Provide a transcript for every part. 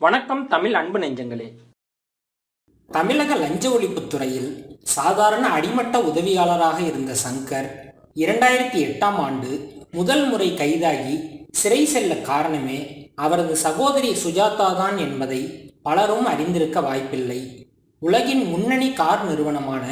வணக்கம் தமிழ் அன்பு நெஞ்சங்களே. தமிழக லஞ்ச ஒழிப்புத்துறையில் சாதாரண அடிமட்ட உதவியாளராக இருந்த சங்கர் இரண்டாயிரத்தி எட்டாம் ஆண்டு முதல் முறை கைதாகி சிறை செல்ல காரணமே அவரது சகோதரி சுஜாதா தான் என்பதை பலரும் அறிந்திருக்க வாய்ப்பில்லை. உலகின் முன்னணி கார் நிறுவனமான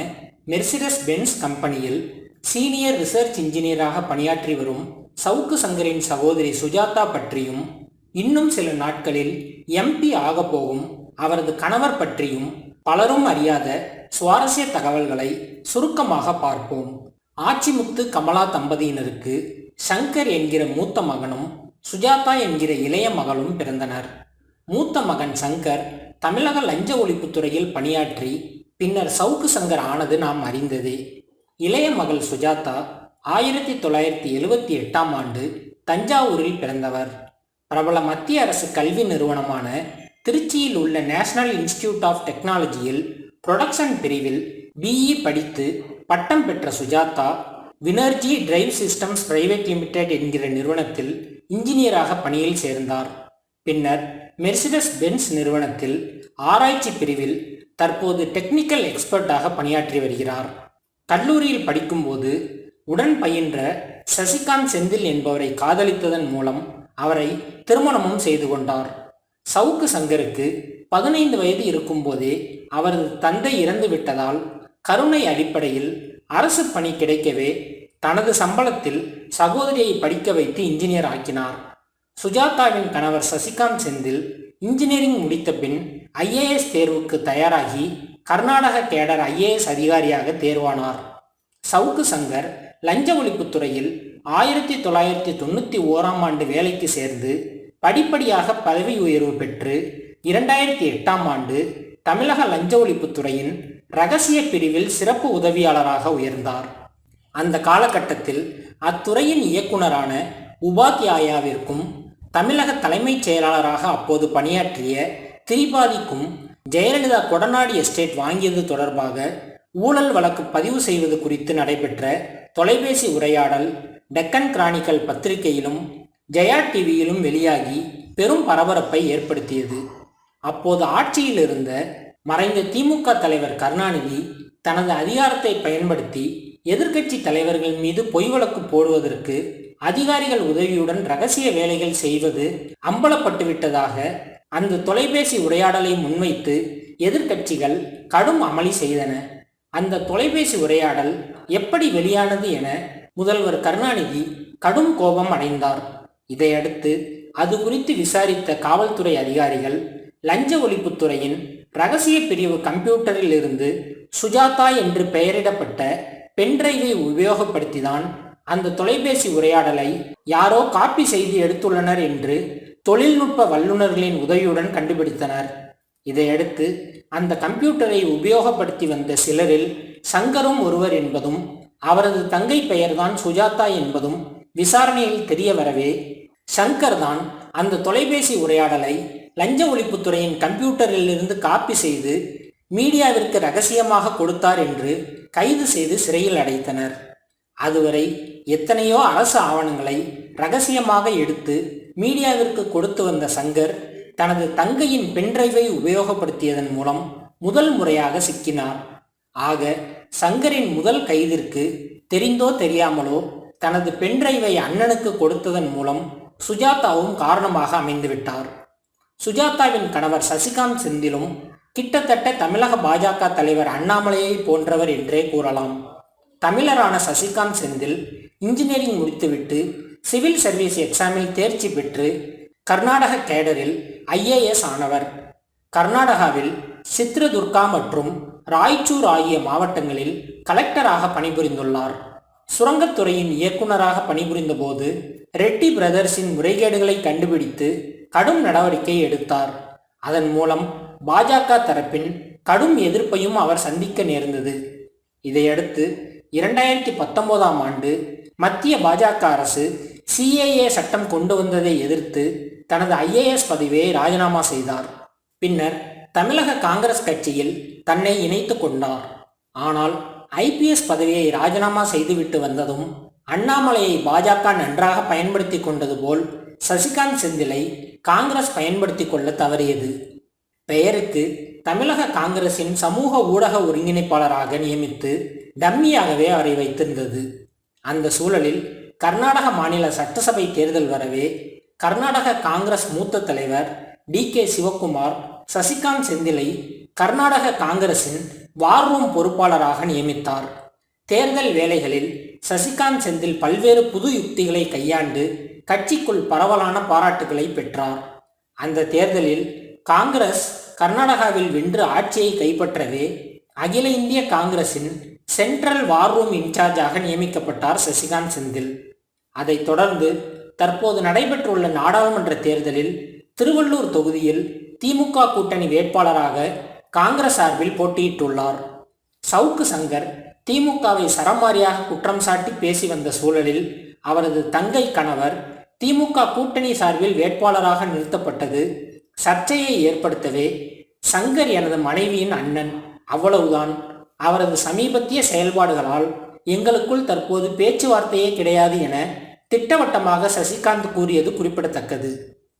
மெர்சிடஸ் பென்ஸ் கம்பெனியில் சீனியர் ரிசர்ச் இன்ஜினியராக பணியாற்றி வரும் சவுக்கு சங்கரின் சகோதரி சுஜாதா பற்றியும் இன்னும் சில நாட்களில் எம்பி ஆகப்போகும் அவரது கணவர் பற்றியும் பலரும் அறியாத சுவாரஸ்ய தகவல்களை சுருக்கமாக பார்ப்போம். ஆச்சிமுத்து கமலா தம்பதியினருக்கு சங்கர் என்கிற மூத்த மகனும் சுஜாதா என்கிற இளைய மகளும் பிறந்தனர். மூத்த மகன் சங்கர் தமிழக லஞ்ச ஒழிப்புத்துறையில் பணியாற்றி பின்னர் சவுக்கு சங்கர் ஆனது நாம் அறிந்ததே. இளைய மகள் சுஜாதா ஆயிரத்தி தொள்ளாயிரத்தி எழுவத்தி எட்டாம் ஆண்டு தஞ்சாவூரில் பிறந்தவர். பிரபல மத்திய அரசு கல்வி நிறுவனமான திருச்சியில் உள்ள நேஷனல் இன்ஸ்டிடியூட் ஆஃப் டெக்னாலஜியில் புரொடக்ஷன் பிரிவில் பிஇ படித்து பட்டம் பெற்ற Sujatha Winergy drive systems private limited என்கிற நிறுவனத்தில் இன்ஜினியராக பணியில் சேர்ந்தார். பின்னர் மெர்சிடஸ் பென்ஸ் நிறுவனத்தில் ஆராய்ச்சி பிரிவில் தற்போது டெக்னிக்கல் எக்ஸ்பர்ட்டாக பணியாற்றி வருகிறார். கல்லூரியில் படிக்கும்போது உடன் பயின்ற சசிகாந்த் செந்தில் என்பவரை காதலித்ததன் மூலம் அவரை திருமணமும் செய்து கொண்டார். சவுக்கு சங்கருக்கு பதினைந்து வயது இருக்கும்போதே அவரது தந்தை இறந்து விட்டதால் கருணை அடிப்படையில் அரசு பணி கிடைக்கவே தனது சம்பளத்தில் சகோதரியை படிக்க வைத்து இன்ஜினியர் ஆக்கினார். சுஜாதாவின் கணவர் சசிகாந்த் செந்தில் இன்ஜினியரிங் முடித்த பின் ஐஏஎஸ் தேர்வுக்கு தயாராகி கர்நாடக கேடர் ஐஏஎஸ் அதிகாரியாக தேர்வானார். சவுக்கு சங்கர் லஞ்ச ஒழிப்புத்துறையில் ஆயிரத்தி தொள்ளாயிரத்தி தொண்ணூற்றி ஓராம் ஆண்டு வேலைக்கு சேர்ந்து படிப்படியாக பதவி உயர்வு பெற்று இரண்டாயிரத்தி எட்டாம் ஆண்டு தமிழக லஞ்ச ஒழிப்புத்துறையின் ரகசிய பிரிவில் சிறப்பு உதவியாளராக உயர்ந்தார். அந்த காலகட்டத்தில் அத்துறையின் இயக்குனரான உபாத்யாயாவிற்கும் தமிழக தலைமைச் செயலாளராக அப்போது பணியாற்றிய திரிபாதிக்கும் ஜெயலலிதா கொடநாடு எஸ்டேட் வாங்கியது தொடர்பாக ஊழல் வழக்கு பதிவு செய்வது குறித்து நடைபெற்ற தொலைபேசி உரையாடல் டெக்கன் கிரானிக்கல் பத்திரிகையிலும் ஜெயா டிவியிலும் வெளியாகி பெரும் பரபரப்பை ஏற்படுத்தியது. அப்போது ஆட்சியில் இருந்த மறைந்த திமுக தலைவர் கருணாநிதி தனது அதிகாரத்தை பயன்படுத்தி எதிர்க்கட்சி தலைவர்கள் மீது பொய் வழக்கு போடுவதற்கு அதிகாரிகள் உதவியுடன் ரகசிய வேலைகள் செய்வது அம்பலப்பட்டுவிட்டதாக அந்த தொலைபேசி உரையாடலை முன்வைத்து எதிர்க்கட்சிகள் கடும் அமளி செய்தன. அந்த தொலைபேசி உரையாடல் எப்படி வெளியானது என முதல்வர் கருணாநிதி கடும் கோபம் அடைந்தார். இதையடுத்து அது குறித்து விசாரித்த காவல்துறை அதிகாரிகள் லஞ்ச ஒழிப்புத்துறையின் ரகசிய பிரிவு கம்ப்யூட்டரில் இருந்து சுஜாதா என்று பெயரிடப்பட்ட பென்டிரைவை உபயோகப்படுத்திதான் அந்த தொலைபேசி உரையாடலை யாரோ காப்பி செய்து எடுத்துள்ளனர் என்று தொழில்நுட்ப வல்லுநர்களின் உதவியுடன் கண்டுபிடித்தனர். இதையடுத்து அந்த கம்ப்யூட்டரை உபயோகப்படுத்தி வந்த சிலரில் சங்கரும் ஒருவர் என்பதும் அவரது தங்கை பெயர்தான் சுஜாதா என்பதும் விசாரணையில் தெரிய வரவே சங்கர் தான் அந்த தொலைபேசி உரையாடலை லஞ்ச ஒழிப்புத்துறையின் கம்ப்யூட்டரில் இருந்து காப்பி செய்து மீடியாவிற்கு ரகசியமாக கொடுத்தார் என்று கைது செய்து சிறையில் அடைத்தனர். அதுவரை எத்தனையோ அரசு ஆவணங்களை ரகசியமாக எடுத்து மீடியாவிற்கு கொடுத்து வந்த சங்கர் தனது தங்கையின் பென்டிரைவை உபயோகப்படுத்தியதன் மூலம் முதல் முறையாக சிக்கினார். ஆக சங்கரின் முதல் கைதிற்கு தெரிந்தோ தெரியாமலோ தனது பென்டிரைவை அண்ணனுக்கு கொடுத்ததன் மூலம் சுஜாதாவும் காரணமாக அமைந்துவிட்டார். சுஜாதாவின் கணவர் சசிகாந்த் செந்திலும் கிட்டத்தட்ட தமிழக பாஜக தலைவர் அண்ணாமலையை போன்றவர் என்றே கூறலாம். தமிழரான சசிகாந்த் செந்தில் இன்ஜினியரிங் முடித்துவிட்டு சிவில் சர்வீஸ் எக்ஸாமில் தேர்ச்சி பெற்று கர்நாடக கேடரில் ஐஏஎஸ் ஆனவர். கர்நாடகாவில் சித்ரதுர்கா மற்றும் ராய்ச்சூர் ஆகிய மாவட்டங்களில் கலெக்டராக பணிபுரிந்துள்ளார். சுரங்கத்துறையின் இயக்குநராக பணிபுரிந்த போது ரெட்டி பிரதர்ஸின் முறைகேடுகளை கண்டுபிடித்து கடும் நடவடிக்கை எடுத்தார். அதன் மூலம் பாஜக தரப்பின் கடும் எதிர்ப்பையும் அவர் சந்திக்க நேர்ந்தது. இதையடுத்து இரண்டாயிரத்தி பத்தொன்பதாம் ஆண்டு மத்திய பாஜக அரசு சிஏஏ சட்டம் கொண்டு வந்ததை எதிர்த்து தனது ஐஏஎஸ் பதவியை ராஜினாமா செய்தார். பின்னர் தமிழக காங்கிரஸ் கட்சியில் தன்னை இணைத்து கொண்டார். ஆனால் ஐபிஎஸ் பதவியை ராஜினாமா செய்துவிட்டு வந்ததும் அண்ணாமலையை பாஜக நன்றாக பயன்படுத்தி கொண்டது போல் சசிகாந்த் செந்திலை காங்கிரஸ் பயன்படுத்தி கொள்ள தவறியது. பெயருக்கு தமிழக காங்கிரசின் சமூக ஊடக ஒருங்கிணைப்பாளராக நியமித்து டம்மியாகவே அவரை வைத்திருந்தது. அந்த சூழலில் கர்நாடக மாநில சட்டசபை தேர்தல் வரவே கர்நாடக காங்கிரஸ் மூத்த தலைவர் டி கே சிவக்குமார் சசிகாந்த் செந்திலை கர்நாடக காங்கிரசின் வார் ரூம் பொறுப்பாளராக நியமித்தார். தேர்தல் வேலைகளில் சசிகாந்த் செந்தில் பல்வேறு புது யுக்திகளை கையாண்டு கட்சிக்குள் பரவலான பாராட்டுகளை பெற்றார். அந்த தேர்தலில் காங்கிரஸ் கர்நாடகாவில் வென்று ஆட்சியை கைப்பற்றவே அகில இந்திய காங்கிரசின் சென்ட்ரல் வார் ரூம் இன்சார்ஜாக நியமிக்கப்பட்டார் சசிகாந்த் செந்தில். அதைத் தொடர்ந்து தற்போது நடைபெற்றுள்ள நாடாளுமன்ற தேர்தலில் திருவள்ளூர் தொகுதியில் திமுக கூட்டணி வேட்பாளராக காங்கிரஸ் சார்பில் போட்டியிட்டுள்ளார். சவுக்கு சங்கர் திமுகவை சரமாரியாக குற்றம் சாட்டி பேசி வந்த சூழலில் அவரது தங்கை கணவர் திமுக கூட்டணி சார்பில் வேட்பாளராக நிறுத்தப்பட்டது. சர்ச்சையை ஏற்படுத்தவே சங்கர் எனது மனைவியின் அண்ணன் அவ்வளவுதான். அவரது சமீபத்திய செயல்பாடுகளால் எங்களுக்குள் தற்போது பேச்சுவார்த்தையே கிடையாது என திட்டவட்டமாக சசிகாந்த் கூறியது குறிப்பிடத்தக்கது.